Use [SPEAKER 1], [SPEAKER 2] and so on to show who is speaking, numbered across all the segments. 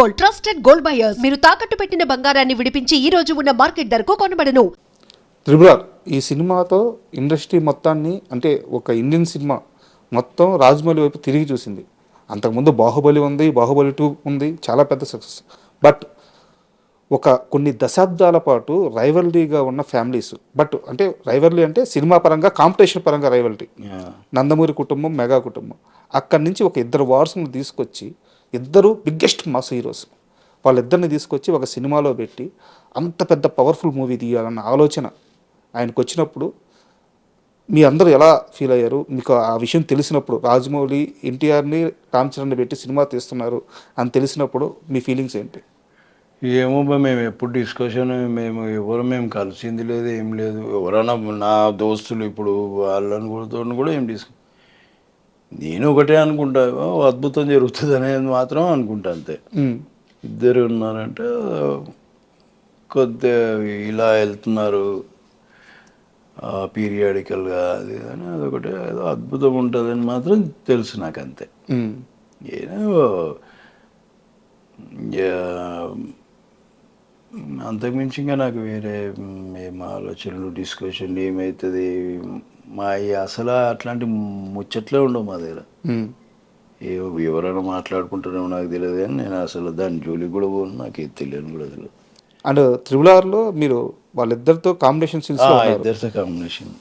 [SPEAKER 1] Gold trusted gold buyers. మీరు తాకట్టు పెట్టిన బంగారాన్ని విడిపించి ఈ రోజు ఉన్న మార్కెట్ ధరకు కొనబడను.
[SPEAKER 2] త్రిబులర్ ఈ సినిమాతో ఇండస్ట్రీ మొత్తాన్ని అంటే ఒక ఇండియన్ సినిమా మొత్తం రాజమౌళి వైపు తిరిగి చూసింది. అంతకుముందు బాహుబలి ఉంది బాహుబలి టూ ఉంది చాలా పెద్ద సక్సెస్. బట్ ఒక కొన్ని దశాబ్దాల పాటు రైవల్రీగా ఉన్న ఫ్యామిలీస్. బట్ అంటే రైవల్రీ అంటే సినిమా పరంగా కాంపిటీషన్ పరంగా రైవల్రీ. నందమూరి కుటుంబం మెగా కుటుంబం. అక్కడి నుంచి ఒక ఇద్దరు వారసుని తీసుకొచ్చి ఇద్దరు బిగ్గెస్ట్ మాస్ హీరోస్. వాళ్ళిద్దరిని తీసుకొచ్చి ఒక సినిమాలో పెట్టి అంత పెద్ద పవర్ఫుల్ మూవీ తీయాలన్న ఆలోచన ఆయనకు వచ్చినప్పుడు మీ అందరూ ఎలా ఫీల్ అయ్యారు? మీకు ఆ విషయం తెలిసినప్పుడు రాజమౌళి ఎన్టీఆర్ని రామ్ చరణ్ని పెట్టి సినిమా తీస్తున్నారు అని తెలిసినప్పుడు మీ ఫీలింగ్స్ ఏంటి?
[SPEAKER 3] ఏమో మేము ఎప్పుడు డిస్కషన్ మేము ఎవరు మేము కలిసింది లేదు ఏం లేదు. ఎవరైనా నా దోస్తులు ఇప్పుడు వాళ్ళని కూడా కూడా ఏం డిస్కస్ నేను ఒకటే అనుకుంటా "ఓ, అద్భుతం జరుగుతుంది అనేది మాత్రం అనుకుంటా అంతే. ఇద్దరు ఉన్నారంటే కొద్దిగా ఇలా వెళ్తున్నారు పీరియాడికల్గా అది అని అదొకటి ఏదో అద్భుతం ఉంటుందని మాత్రం తెలుసు నాకు అంతే. ఏదో అంతకుమించి ఇంకా నాకు వేరే ఏం ఆలోచనలు డిస్కషన్లు ఏమవుతుంది మా అసలు అట్లాంటి ముచ్చట్లే ఉండవు మా దగ్గర. ఏ ఎవరైనా మాట్లాడుకుంటారేమో నాకు తెలియదు కానీ నేను అసలు దాని జోలికి కూడా పోను నాకు ఇది తెలియని కూడా తెలియదు.
[SPEAKER 2] అండ్ త్రిబుల్ ఆర్లో మీరు వాళ్ళిద్దరితో కాంబినేషన్
[SPEAKER 3] ఇద్దరితో కాంబినేషన్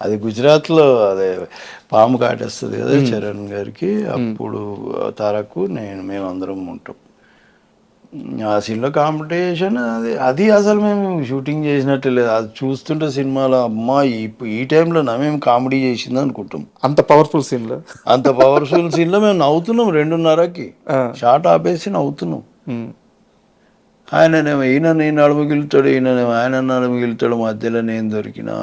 [SPEAKER 3] అది గుజరాత్లో అదే పాము కాటేస్తుంది కదా చరణ్ గారికి అప్పుడు తారకు నేను మేమందరం ఉంటాం. ఆ సీన్లో కాంపిటీషన్ అది అది అసలు మేము షూటింగ్ చేసినట్టు లేదు. అది చూస్తుంటే సినిమాలో అమ్మా ఈ ఈ టైంలో నా మేము కామెడీ చేసింది అనుకుంటాం.
[SPEAKER 2] అంత పవర్ఫుల్ సీన్లో
[SPEAKER 3] అంత పవర్ఫుల్ సీన్లో మేము నవ్వుతున్నాం రెండున్నరకి. షార్ట్ ఆపేసి నవ్వుతున్నాం. ఆయననేమో ఈయన నేను నడుముగిలుతాడు ఈయననేమో ఆయన నడుముగిలుతాడు మధ్యలో నేను దొరికినా.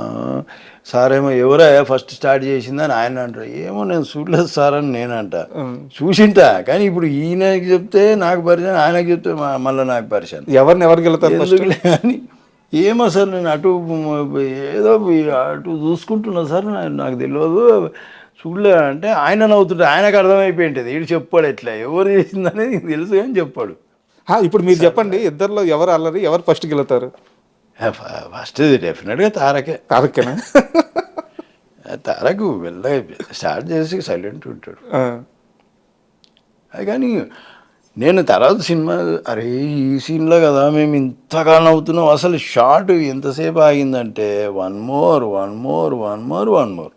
[SPEAKER 3] సార్ ఏమో ఎవరా ఫస్ట్ స్టార్ట్ చేసిందని ఆయన అంటారు. ఏమో నేను చూడలేదు సార్ అని నేను అంట. చూసింటా కానీ ఇప్పుడు ఈయనకి చెప్తే నాకు పరిచయం ఆయనకి చెప్తే మళ్ళీ నాకు పరిచయం.
[SPEAKER 2] ఎవరిని ఎవరికి వెళ్తారు
[SPEAKER 3] కానీ ఏమో సార్ నేను అటు ఏదో అటు చూసుకుంటున్నా సార్ నాకు తెలియదు. చూడలే అంటే ఆయన నవ్వుతుంటే ఆయనకు అర్థమైపోయింటుంది. వీడు చెప్పాడు ఎట్లా ఎవరు చేసిందనేది తెలుసు కానీ చెప్పాడు.
[SPEAKER 2] ఇప్పుడు మీరు చెప్పండి ఇద్దరిలో ఎవరు అల్లరి ఎవరు ఫస్ట్ గెలుతారు?
[SPEAKER 3] ఫస్ట్ డెఫినెట్గా తారకే.
[SPEAKER 2] తారక్కేనా
[SPEAKER 3] తారకు వెళ్ళ స్టార్ట్ చేసి సైలెంట్ ఉంటాడు. అది కానీ నేను తర్వాత సినిమా అరే ఈ సీన్లో కదా మేము ఇంతగా నవ్వుతున్నాం అసలు షార్ట్ ఎంతసేపు ఆగిందంటే one more one more one more one more.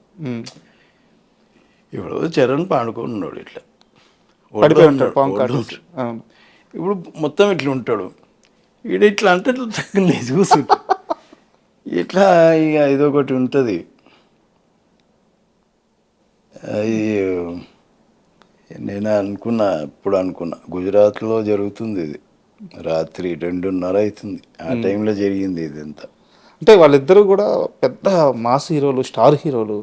[SPEAKER 3] ఇప్పుడు చరణ్ పాడుకున్నాడు ఇట్లా.
[SPEAKER 2] ఉంటాడు
[SPEAKER 3] ఇప్పుడు మొత్తం ఇట్లా ఉంటాడు. ఈడ ఇట్లా అంటే ఇట్లా చూస్తుంటా ఇట్లా ఇక ఇదొకటి ఉంటుంది. అది నేను అనుకున్నా ఇప్పుడు అనుకున్నా. గుజరాత్లో జరుగుతుంది ఇది. రాత్రి రెండున్నర అవుతుంది. ఆ టైంలో జరిగింది ఇది అంతా
[SPEAKER 2] అంటే వాళ్ళిద్దరూ కూడా పెద్ద మాస్ హీరోలు స్టార్ హీరోలు.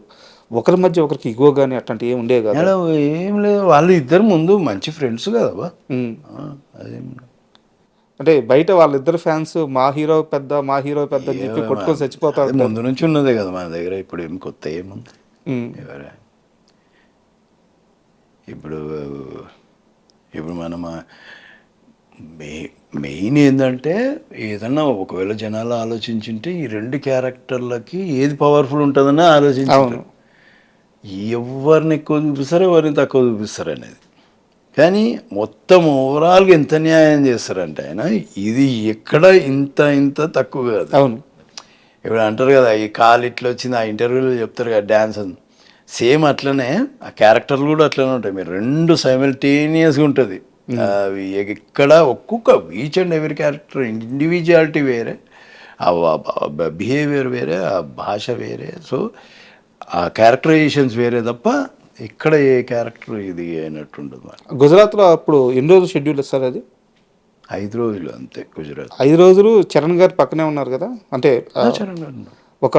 [SPEAKER 2] ఒకరి మధ్య ఒకరికి ఇగో కానీ అట్లాంటి ఏం ఉండేవి కదా.
[SPEAKER 3] ఏం లేదు. వాళ్ళు ఇద్దరు ముందు మంచి ఫ్రెండ్స్ కదా అదేం
[SPEAKER 2] అంటే బయట వాళ్ళిద్దరు ఫ్యాన్స్ మా హీరో పెద్ద మా హీరో పెద్ద అని చెప్పి కొట్టుకొని చచ్చిపోతా
[SPEAKER 3] అది ముందు నుంచి ఉన్నదే కదా మన దగ్గర ఇప్పుడు ఏం కొత్త ఏముంది. ఎవరా? ఇప్పుడు ఇప్పుడు మనం మెయిన్ ఏంటంటే ఏదన్నా ఒకవేళ జనాలు ఆలోచించుంటే ఈ రెండు క్యారెక్టర్లకి ఏది పవర్ఫుల్ ఉంటుందని ఆలోచించారు ఎవరిని ఎక్కువ చూపిస్తారు ఎవరిని తక్కువ చూపిస్తారు అనేది కానీ మొత్తం ఓవరాల్గా ఎంత న్యాయం చేస్తారంటే ఆయన ఇది ఎక్కడ ఇంత ఇంత తక్కువ కాదు.
[SPEAKER 2] అవును.
[SPEAKER 3] ఇప్పుడు అంటారు కదా ఈ కాలు ఇట్లా వచ్చింది ఆ ఇంటర్వ్యూలో చెప్తారు కదా డ్యాన్స్ అని. సేమ్ అట్లనే ఆ క్యారెక్టర్లు కూడా అట్లనే ఉంటాయి. మీరు రెండు సైమల్టేనియస్గా ఉంటుంది. అవి ఎక్కడ ఒక్కొక్క ఈచ్ అండ్ ఎవరి క్యారెక్టర్ ఇండివిజువాలిటీ వేరే ఆ బిహేవియర్ వేరే ఆ భాష వేరే. సో ఆ క్యారెక్టరైజేషన్స్ వేరే తప్ప ఇక్కడ ఏ క్యారెక్టర్ ఇది అయినట్టు ఉండదు మరి.
[SPEAKER 2] గుజరాత్లో అప్పుడు ఎన్ని రోజులు షెడ్యూల్ ఇస్తారు అది?
[SPEAKER 3] ఐదు రోజులు అంతే గుజరాత్.
[SPEAKER 2] ఐదు రోజులు చరణ్ గారు పక్కనే ఉన్నారు కదా? అంటే ఆ,
[SPEAKER 3] చరణ్ గారు.
[SPEAKER 2] ఒక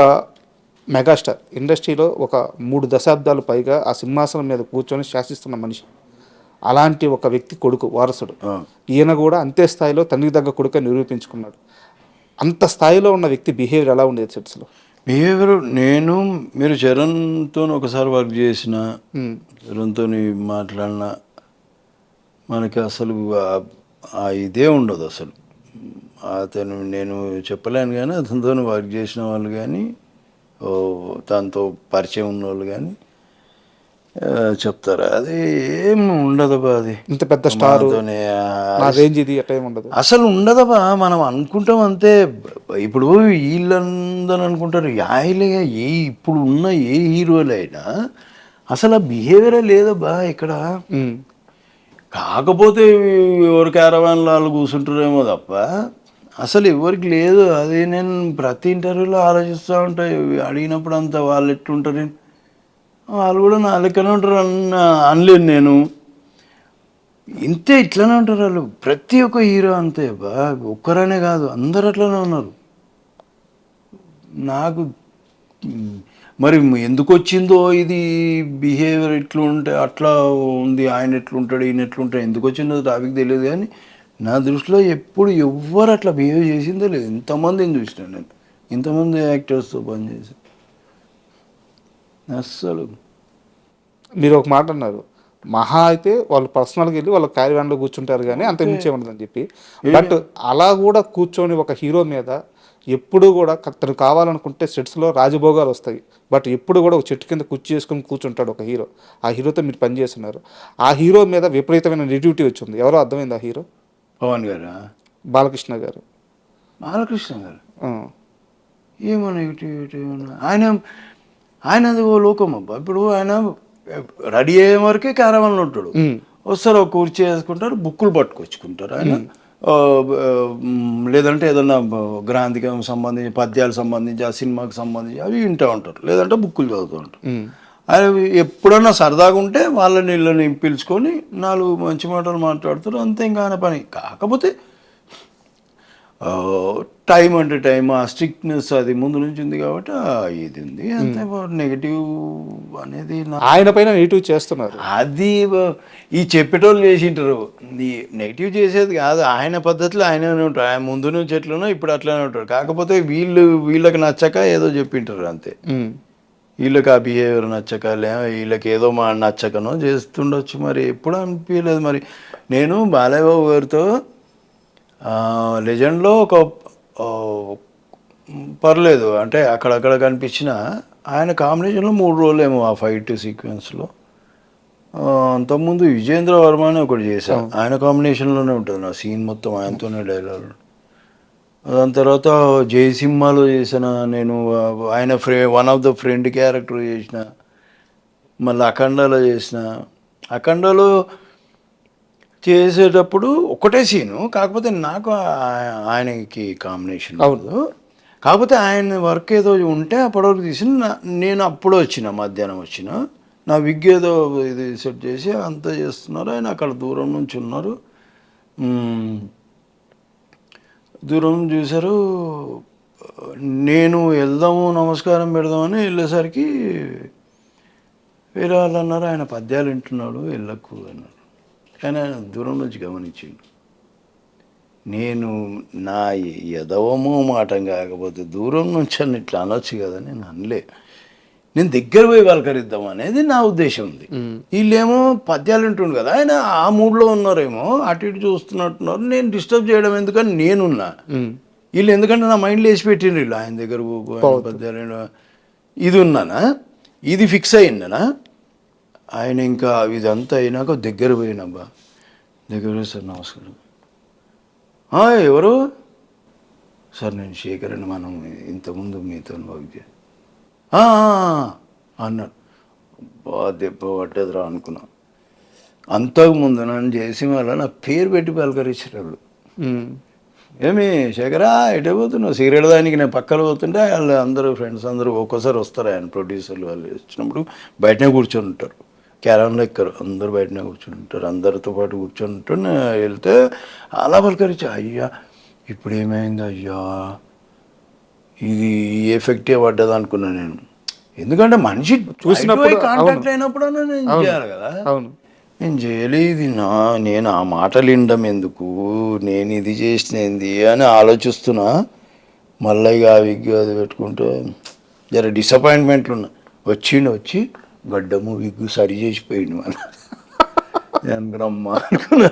[SPEAKER 2] మెగాస్టార్. ఇండస్ట్రీలో ఒక మూడు దశాబ్దాలు పైగా ఆ సింహాసనం మీద కూర్చొని శాసిస్తున్న మనిషి. అలాంటి ఒక వ్యక్తి కొడుకు వారసుడు. ఈయన కూడా అంతే స్థాయిలో తండ్రికి దగ్గర కొడుకు నిరూపించుకున్నాడు. అంత స్థాయిలో ఉన్న వ్యక్తి బిహేవియర్ ఎలా ఉండేది సెట్స్లో
[SPEAKER 3] బిహేవియర్ నేను మీరు చరణ్తో ఒకసారి వర్క్ చేసిన చరణ్తో మాట్లాడిన మనకి అసలు ఆ ఇదే ఉండదు అసలు. అతను నేను చెప్పలేను కానీ అతనితో వర్క్ చేసిన వాళ్ళు కానీ తనతో పరిచయం ఉన్న వాళ్ళు కానీ చెప్తారు. అది ఏం ఉండదబ్బా అది.
[SPEAKER 2] ఇంత పెద్ద స్టార్
[SPEAKER 3] మనతోనే, ఆ,
[SPEAKER 2] నా రేంజ్ ఇది అట్లా ఏమి ఉండదు.
[SPEAKER 3] అసలు ఉండదబ్బా మనం అనుకుంటాం అంతే. ఇప్పుడు వీళ్ళందరూ అనుకుంటారు యాయిలే ఏ ఇప్పుడు ఉన్న ఏ హీరోలైనా అసలు ఆ బిహేవియరే లేదబ్బా ఇక్కడ. కాకపోతే ఎవరి క్యారవాన్లో వాళ్ళు కూర్చుంటారేమో తప్ప అసలు ఎవరికి లేదు. అది నేను ప్రతి ఇంటర్వ్యూలో ఆలోచిస్తూ ఉంటా. అడిగినప్పుడు అంతా వాళ్ళు ఎట్లుంటారు? వాళ్ళు కూడా నా లెక్కనే ఉంటారు అన్న అనలేను నేను. ఇంతే ఇట్లానే ఉంటారు వాళ్ళు. ప్రతి ఒక్క హీరో అంతే. బా ఒక్కరనే కాదు అందరు అట్లనే ఉన్నారు. నాకు మరి ఎందుకు వచ్చిందో ఇది బిహేవియర్ ఇట్లా ఉంటే అట్లా ఉంది ఆయన ఎట్లుంటాడు ఈయన ఎట్లుంటాడు ఎందుకు వచ్చిందో టాపిక్ తెలియదు కానీ నా దృష్టిలో ఎప్పుడు ఎవ్వరు అట్లా బిహేవ్ చేసిందో లేదు. ఇంతమందిని చూసిన నేను. ఇంతమంది యాక్టర్స్తో పనిచేసి అస్సలు.
[SPEAKER 2] మీరు ఒక మాట అన్నారు. మహా అయితే వాళ్ళు పర్సనల్గా వెళ్ళి వాళ్ళ క్యారీ వ్యాన్లో కూర్చుంటారు కానీ అంత మించే ఉండదని చెప్పి. బట్ అలా కూడా కూర్చొని ఒక హీరో మీద ఎప్పుడు కూడా తను కావాలనుకుంటే సెట్స్లో రాజభోగాలు వస్తాయి. బట్ ఎప్పుడు కూడా ఒక చెట్టు కింద కుర్చీ చేసుకొని కూర్చుంటాడు ఒక హీరో. ఆ హీరోతో మీరు పనిచేస్తున్నారు ఆ హీరో మీద విపరీతమైన నెగిటివిటీ వచ్చింది ఎవరో అర్థమైంది ఆ హీరో?
[SPEAKER 3] పవన్ గారా?
[SPEAKER 2] బాలకృష్ణ గారు.
[SPEAKER 3] బాలకృష్ణ గారు. ఏమో నెగిటివిటీ ఆయన ఆయన అది ఓ లోకం అబ్బా. ఇప్పుడు ఆయన రెడీ అయ్యే వరకే క్యారవన్లో ఉంటాడు. వస్తారు ఒక కుర్చీ వేసుకుంటారు బుక్కులు పట్టుకొచ్చుకుంటారు. ఆయన లేదంటే ఏదన్నా గ్రాంధికం సంబంధించి పద్యాలకు సంబంధించి ఆ సినిమాకి సంబంధించి అవి వింటూ ఉంటారు. లేదంటే బుక్కులు చదువుతూ ఉంటారు. ఆయన ఎప్పుడన్నా సరదాగా ఉంటే వాళ్ళని వీళ్ళని పిలుచుకొని నాలుగు మంచి మాటలు మాట్లాడుతారు. అంతే ఇంకా ఆయన పని. కాకపోతే టైం అంటే టైం ఆ స్ట్రిక్ట్నెస్ అది ముందు నుంచి ఉంది కాబట్టి ఇది ఉంది. అంతే నెగిటివ్ అనేది
[SPEAKER 2] ఆయన పైన నెగిటివ్ చేస్తున్నారు.
[SPEAKER 3] అది ఈ చెప్పేటోళ్ళు చేసింటారు. నెగిటివ్ చేసేది కాదు ఆయన పద్ధతిలో ఆయననే ఉంటారు. ఆయన ముందు నుంచి ఎట్లనో ఇప్పుడు అట్లనే ఉంటారు. కాకపోతే వీళ్ళు వీళ్ళకి నచ్చక ఏదో చెప్పింటారు అంతే.
[SPEAKER 2] ఉమ్.
[SPEAKER 3] వీళ్ళకి ఆ బిహేవియర్ నచ్చక లే వీళ్ళకి ఏదో మా నచ్చకనో చేస్తుండొచ్చు మరి. ఎప్పుడు అనిపించలేదు మరి. నేను బాలయ్యబాబు గారితో లెజెండ్లో ఒక పర్లేదు. అంటే అక్కడక్కడ కనిపించిన ఆయన కాంబినేషన్లో మూడు రోజులు ఏమో ఆ ఫైట్ సీక్వెన్స్లో. అంతకుముందు విజేంద్ర వర్మ అని ఒకటి చేశాను ఆయన కాంబినేషన్లోనే ఉంటుంది. నా సీన్ మొత్తం ఆయనతోనే డైలాగ్ దాని తర్వాత జై సినిమాలో చేసిన నేను ఆయన ఫ్రె one of the friend character చేసిన మళ్ళీ అఖండాలో చేసిన. అఖండాలో చేసేటప్పుడు ఒకటే సీను కాకపోతే నాకు ఆయనకి కాంబినేషన్ అవును. కాకపోతే ఆయన వర్క్ ఏదో ఉంటే అప్పటివరకు తీసి నేను అప్పుడు వచ్చిన మధ్యాహ్నం వచ్చిన. నా విగ్ ఏదో ఇది సెట్ చేసి అంతా చేస్తున్నారు. ఆయన అక్కడ దూరం నుంచి ఉన్నారు. దూరం చూశారు. నేను వెళ్దాము నమస్కారం పెడదామని వెళ్ళేసరికి వేరే వాళ్ళు అన్నారు. ఆయన పద్యాలు వింటున్నాడు వెళ్ళకు అన్నారు. ఆయన దూరం నుంచి గమనించిండు. నేను నా ఎదవమో మాటం కాకపోతే దూరం నుంచి అని ఇట్లా అనొచ్చు కదా నేను అనలే. నేను దగ్గర పోయి పలకరిద్దాం అనేది నా ఉద్దేశం ఉంది. వీళ్ళేమో పద్యాలు వింటుండు కదా ఆయన ఆ మూడ్లో ఉన్నారేమో అటు ఇటు చూస్తున్నట్టున్నారు నేను డిస్టర్బ్ చేయడం ఎందుకని నేనున్నా. వీళ్ళు ఎందుకంటే నా మైండ్లో వేసి పెట్టిండ్రు వీళ్ళు ఆయన దగ్గర పద్యాలు. ఇది ఉన్నానా? ఇది ఫిక్స్ అయిందనా? ఆయన ఇంకా ఇదంతా అయినాక దగ్గర పోయినబ్బా. దగ్గర పోయి సార్ నమస్కారం. "ఆ, ఎవరు? సార్ నేను శేఖర్ అని మనం ఇంతకుముందు మీతో వర్క్ చే "ఆ, ఆ, ఆ," అన్నాడు. బా దెబ్బ పట్టేదిరా అనుకున్నా. అంతకుముందు నన్ను చేసి వల్ల నా పేరు పెట్టి పలకరించేటప్పుడు
[SPEAKER 2] ఉమ్.
[SPEAKER 3] ఏమి శేఖరా ఎటే పోతున్నావు? సిగరెట్ దానికి నేను పక్కన పోతుంటే వాళ్ళు అందరూ ఫ్రెండ్స్ అందరూ ఒక్కోసారి వస్తారు ఆయన ప్రొడ్యూసర్లు వాళ్ళు వచ్చినప్పుడు బయటనే కూర్చొని ఉంటారు. క్యారన్లో ఎక్కరు. అందరూ బయటనే కూర్చొని ఉంటారు అందరితో పాటు నేను వెళ్తే అలా పలకరించి అయ్యా ఇప్పుడు ఏమైంది? అయ్యా ఇది ఎఫెక్టే పడ్డది అనుకున్నా నేను. ఎందుకంటే మనిషి
[SPEAKER 2] చూసినప్పుడు
[SPEAKER 3] కాంటాక్ట్ అయినప్పుడు నేను చేయాలి కదా.
[SPEAKER 2] అవును.
[SPEAKER 3] నేను చేయలేదు నా నేను ఆ మాటలు వినడం ఎందుకు? నేను ఇది చేసినది అని ఆలోచిస్తున్నా. మళ్ళీ ఇక విగ్ అది పెట్టుకుంటే జర డిసప్పాయింట్మెంట్లు ఉన్నా వచ్చిండు వచ్చి గడ్డము విగ్గు సరి చేసిపోయిండు మన. అనుకున్నమ్మా అనుకున్నా.